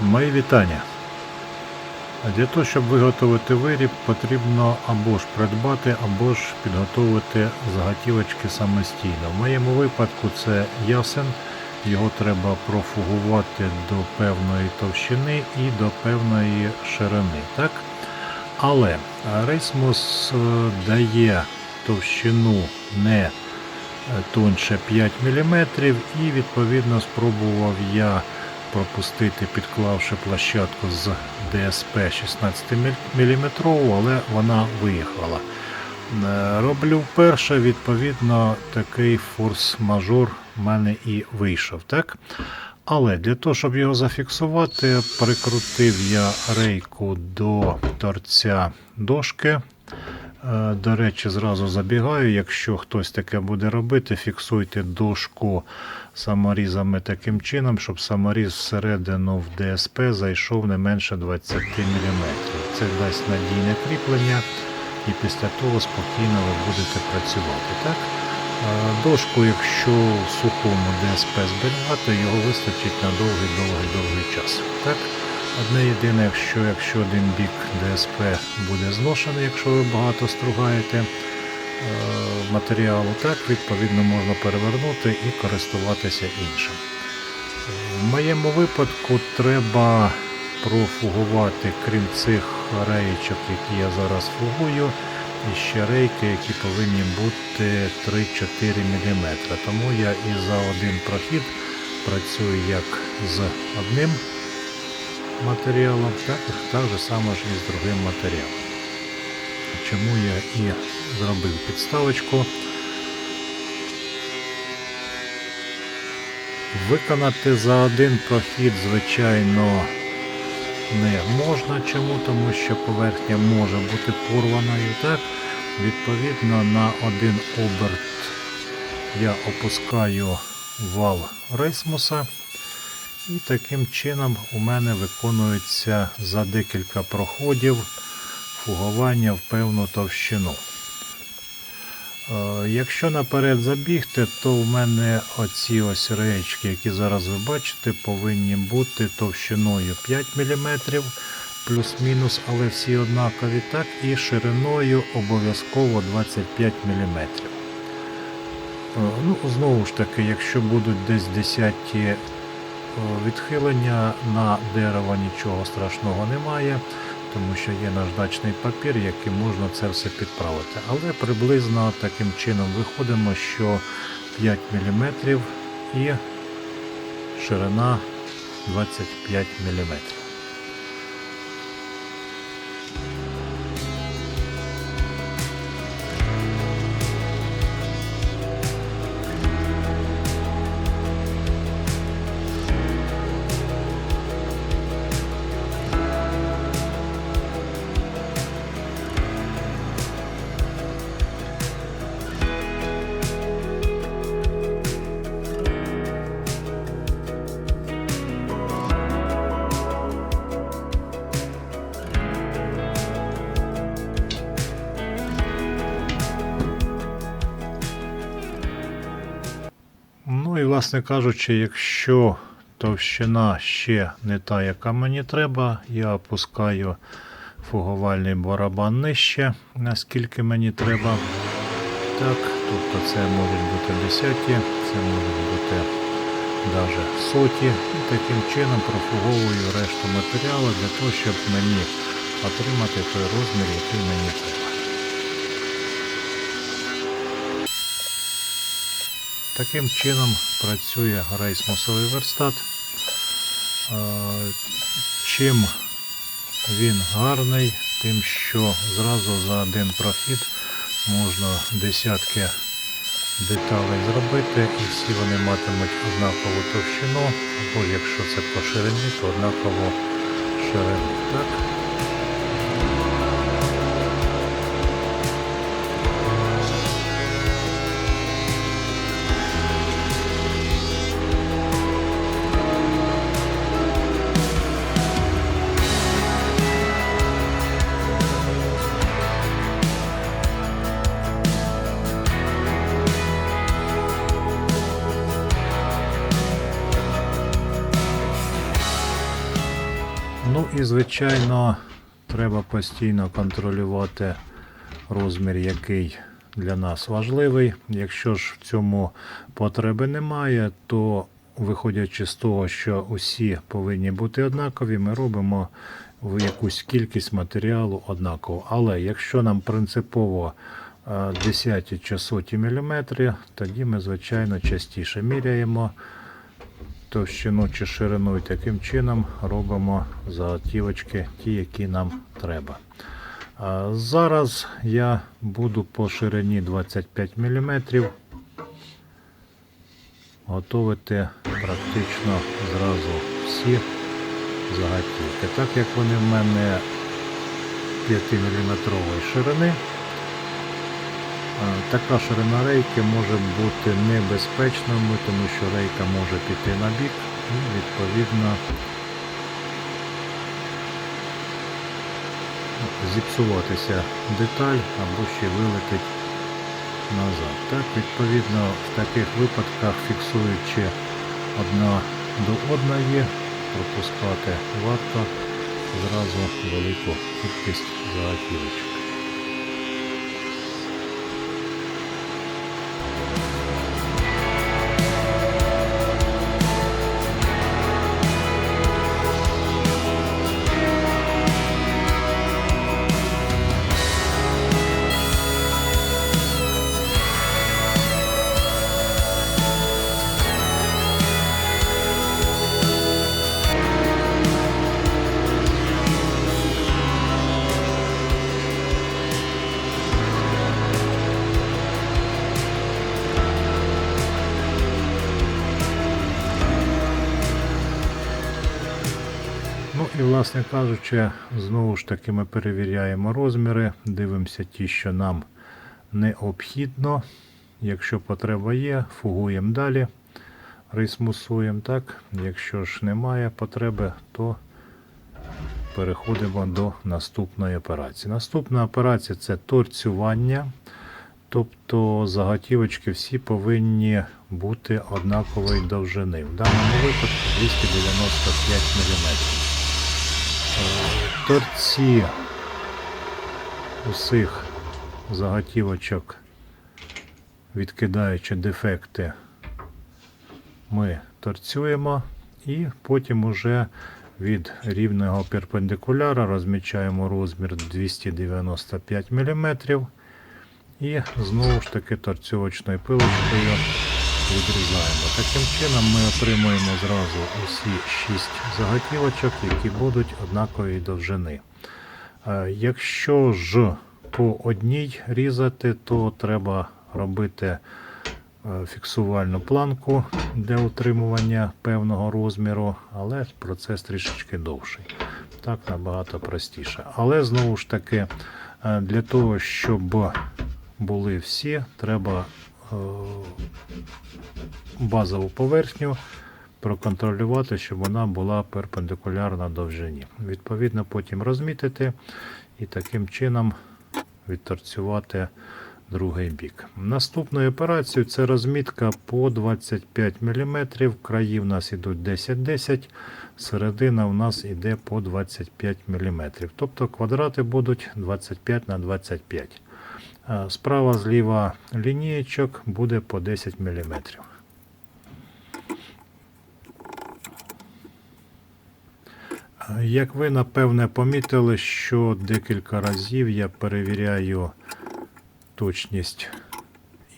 Мої вітання. Для того, щоб виготовити виріб, потрібно або ж придбати, або ж підготовити заготівочки самостійно. В моєму випадку це ясен. Його треба профугувати до певної товщини і до певної ширини. Так? Але рейсмус е, дає товщину не тонше 5 мм і відповідно спробував я пропустити, підклавши площадку з ДСП 16 мм, але вона виїхала. Е, Роблю вперше, відповідно, такий форс-мажор в мене і вийшов. так? Але для того, щоб його зафіксувати, прикрутив я рейку до торця дошки. Е, До речі, зразу забігаю, якщо хтось таке буде робити, фіксуйте дошку саморізами таким чином, щоб саморіз всередину в ДСП зайшов не менше 20 мм. Це дасть надійне кріплення і після того спокійно ви будете працювати. Так? Е, Дошку, якщо в сухому ДСП зберігати, його вистачить на довгий-довгий-довгий час. Так? Одне єдине, якщо, якщо один бік ДСП буде зношений, якщо ви багато стругаєте е, матеріалу, так, відповідно можна перевернути і користуватися іншим. В моєму випадку треба профугувати, крім цих реєчок, які я зараз фугую, і ще рейки, які повинні бути 3-4 мм. Тому я і за один прохід працюю як з одним матеріалом, так, так же само ж і з другим матеріалом. Чому я і зробив підставочку. Виконати за один прохід, звичайно, не можна. Чому? Тому що поверхня може бути порваною. Так? Відповідно, на один оберт я опускаю вал рейсмуса. І таким чином у мене виконується за декілька проходів фугування в певну товщину. Е, Якщо наперед забігти, то в мене оці ось реєчки, які зараз ви бачите, повинні бути товщиною 5 мм плюс-мінус, але всі однакові, так і шириною обов'язково 25 мм. Е, Ну, Знову ж таки, якщо будуть десь десяті е, відхилення на дерево нічого страшного немає, тому що є наждачний папір, яким можна це все підправити. Але приблизно таким чином виходимо, що 5 мм і ширина 25 мм. Власне кажучи, якщо товщина ще не та, яка мені треба, я опускаю фугувальний барабан нижче, наскільки мені треба. Так, тобто це можуть бути десяті, це можуть бути навіть соті. І таким чином профуговую решту матеріалу для того, щоб мені отримати той розмір, який мені треба. Таким чином працює рейсмусовий верстат. Е, Чим він гарний, тим що зразу за один прохід можна десятки деталей зробити і всі вони матимуть однакову товщину, або якщо це по ширині, то однаково ширину. Так? Звичайно, треба постійно контролювати розмір, який для нас важливий. Якщо ж в цьому потреби немає, то виходячи з того, що усі повинні бути однакові, ми робимо якусь кількість матеріалу однаково. Але якщо нам принципово е, десяті чи соті міліметрів, тоді ми, звичайно, частіше міряємо товщину чи ширину і таким чином робимо заготівочки, ті, які нам треба. Зараз я буду по ширині 25 мм готувати практично зразу всі заготівки. Так як вони в мене 5-мм ширини, а, така ширина рейки може бути небезпечною, тому що рейка може піти на бік і відповідно зіпсуватися деталь або ще вилетить назад. Так, відповідно, в таких випадках, фіксуючи одна до одної, пропускати варто зразу велику кількість заготівочок. Власне кажучи, знову ж таки ми перевіряємо розміри, дивимося ті, що нам необхідно. Якщо потреба є, фугуємо далі, рейсмусуємо. так. Якщо ж немає потреби, то переходимо до наступної операції. Наступна операція це торцювання. Тобто заготівочки всі повинні бути однакової довжини. В даному випадку 295 мм. Торці усіх заготівочок, відкидаючи дефекти, ми торцюємо і потім уже від рівного перпендикуляра розмічаємо розмір 295 мм і знову ж таки торцьовочною пилочкою відрізаємо. Таким чином ми отримуємо зразу усі 6 заготівочок, які будуть однакової довжини. Е, Якщо ж по одній різати, то треба робити е, фіксувальну планку для утримування певного розміру, але процес трішечки довший. Так набагато простіше. Але знову ж таки, е, для того, щоб були всі, треба базову поверхню проконтролювати, щоб вона була перпендикулярна довжині. Відповідно, потім розмітити і таким чином відторцювати другий бік. Наступною операцією це розмітка по 25 мм. Краї в нас йдуть 10-10, середина в нас йде по 25 мм. Тобто квадрати будуть 25 на 25 Е, Справа зліва лінієчок буде по 10 мм. Як ви напевне помітили, що декілька разів я перевіряю точність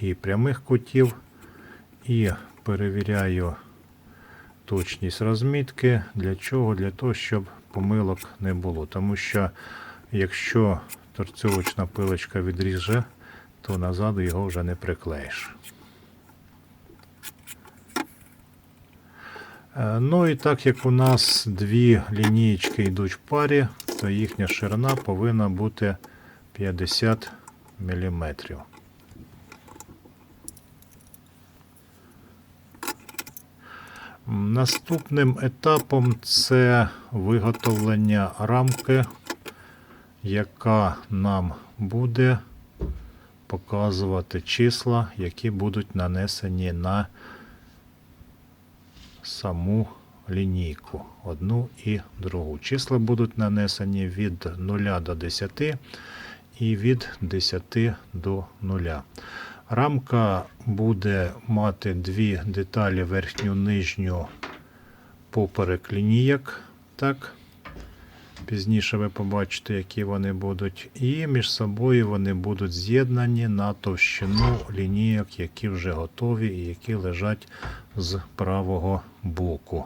і прямих кутів, і перевіряю точність розмітки. Для чого? Для того, щоб помилок не було. Тому що якщо торцьовочна пилочка відріже, то назад його вже не приклеїш. Е, Ну і так як у нас дві лінієчки йдуть в парі, то їхня ширина повинна бути 50 мм. Наступним етапом це виготовлення рамки, яка нам буде показувати числа, які будуть нанесені на саму лінійку, одну і другу. Числа будуть нанесені від 0 до 10 і від 10 до 0. Рамка буде мати дві деталі верхню нижню поперек лінійок. Так. Пізніше ви побачите, які вони будуть. І між собою вони будуть з'єднані на товщину лінійок, які вже готові і які лежать з правого боку.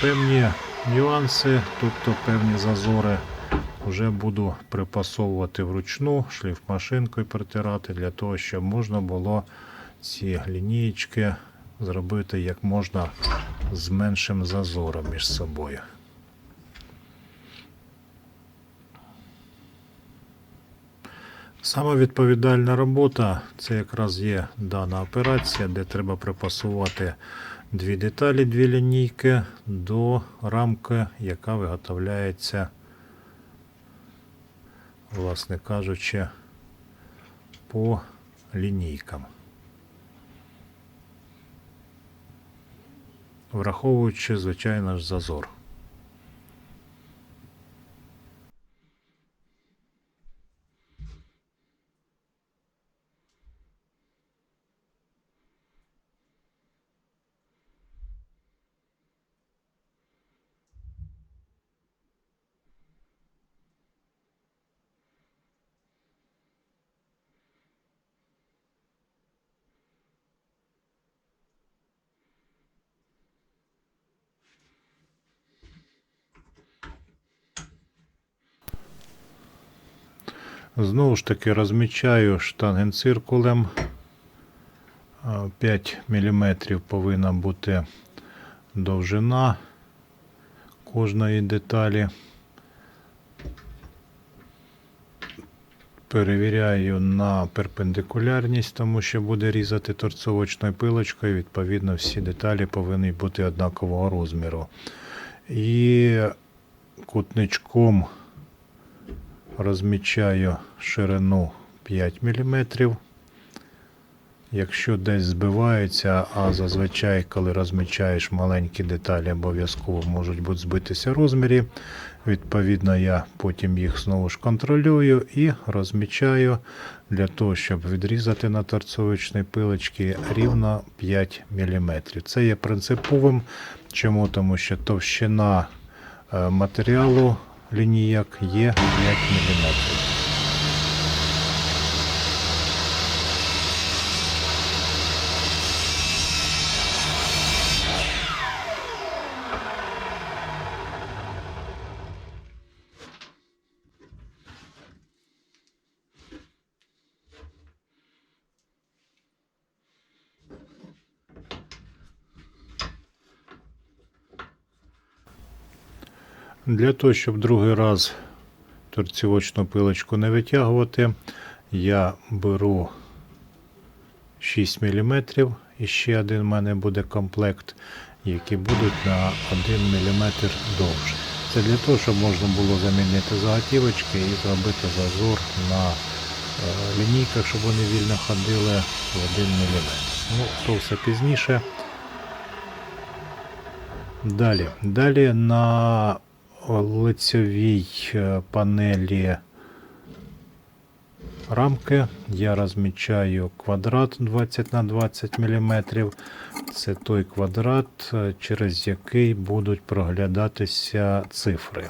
Певні нюанси, тобто певні зазори вже буду припасовувати вручну шліфмашинкою протирати для того, щоб можна було ці лінієчки зробити як можна з меншим зазором між собою. Саме відповідальна робота це якраз є дана операція, де треба припасувати дві деталі, дві лінійки до рамки, яка виготовляється, власне кажучи, по лінійкам. Враховуючи, звичайно ж, зазор. Знову ж таки розмічаю штангенциркулем. 5 мм повинна бути довжина кожної деталі. Перевіряю на перпендикулярність, тому що буде різати торцовочною пилочкою. Відповідно, всі деталі повинні бути однакового розміру. І кутничком розмічаю ширину 5 мм. Якщо десь збиваються, а зазвичай, коли розмічаєш маленькі деталі, обов'язково можуть бути збитися розмірі. Відповідно, я потім їх знову ж контролюю і розмічаю для того, щоб відрізати на торцовочній пилочці рівно 5 мм. Це є принциповим. Чому? Тому що товщина е, матеріалу лінійок є 5 мм. Для того, щоб другий раз торцівочну пилочку не витягувати, я беру 6 мм і ще один в мене буде комплект, які будуть на 1 мм довше. Це для того, щоб можна було замінити заготівочки і зробити зазор на е, лінійках, щоб вони вільно ходили в 1 мм. Ну, то все пізніше. Далі. Далі на лицевій е, панелі рамки я розмічаю квадрат 20 на 20 мм. Це той квадрат, е, через який будуть проглядатися цифри.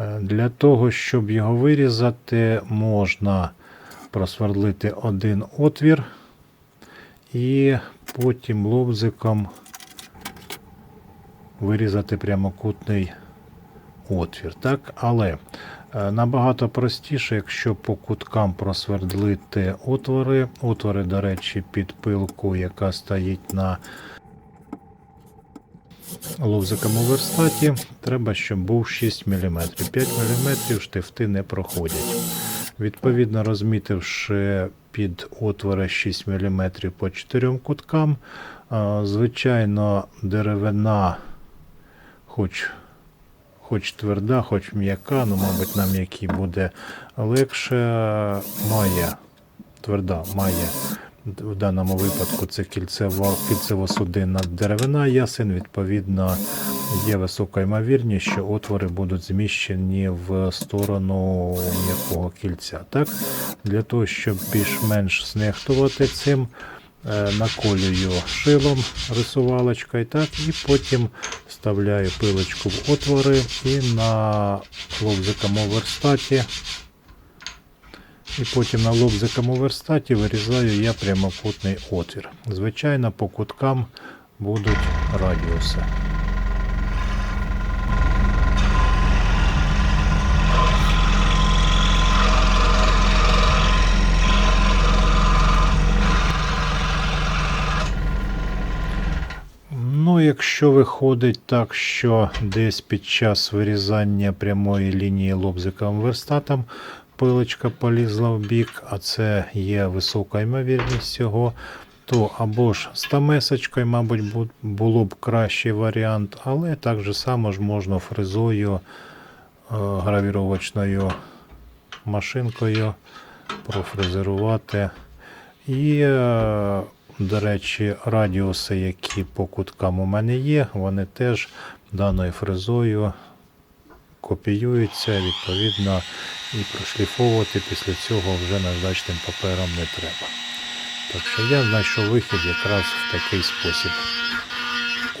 Е, Для того, щоб його вирізати, можна просвердлити один отвір і потім лобзиком вирізати прямокутний отвір. Так? Але е, набагато простіше, якщо по куткам просвердлити отвори. Отвори, до речі, під пилку, яка стоїть на ловзикому верстаті, треба, щоб був 6 мм. 5 мм штифти не проходять. Відповідно, розмітивши під отвори 6 мм по 4 куткам, е, звичайно, деревина, хоч хоч тверда, хоч м'яка, ну, мабуть, на м'якій буде легше, має, тверда, має В даному випадку це кільцево-судинна деревина ясен. Відповідно, є висока ймовірність, що отвори будуть зміщені в сторону м'якого кільця. Так? Для того, щоб більш-менш знехтувати цим, наколюю шилом рисувалочкою, так, і потім вставляю пилочку в отвори і на лобзикому верстаті і потім на лобзикому верстаті вирізаю я прямокутний отвір. Звичайно, по куткам будуть радіуси. Ну, якщо виходить так, що десь під час вирізання прямої лінії лобзиковим верстатом пилочка полізла в бік, а це є висока ймовірність цього, то або ж стамесочкою, мабуть, було б кращий варіант, але так же само ж можна фрезою е, гравіровочною машинкою профрезерувати. І, е, до речі, радіуси, які по куткам у мене є, вони теж даною фрезою копіюються, відповідно, і прошліфовувати після цього вже наждачним папером не треба. Так що я знайшов вихід якраз в такий спосіб.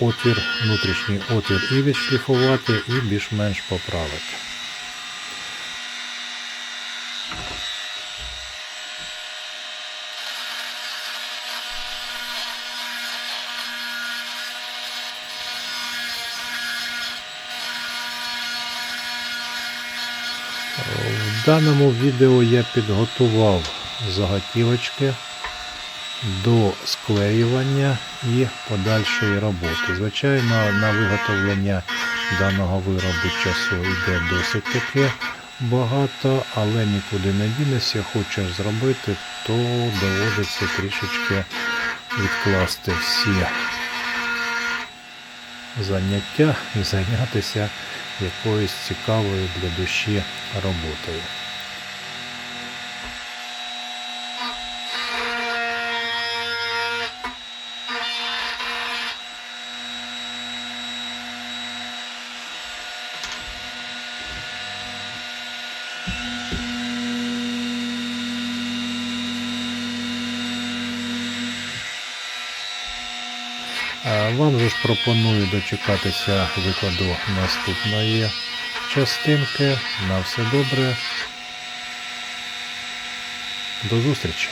Отвір, внутрішній отвір і відшліфувати, і більш-менш поправити. В даному відео я підготував заготівочки до склеювання і подальшої роботи. Звичайно, на виготовлення даного виробу часу йде досить таки багато, але нікуди не дінешся, хочеш зробити, то доводиться трішечки відкласти всі заняття і зайнятися якоюсь цікавою для душі роботою. Вам же ж пропоную дочекатися викладу наступної частинки. На все добре. До зустрічі!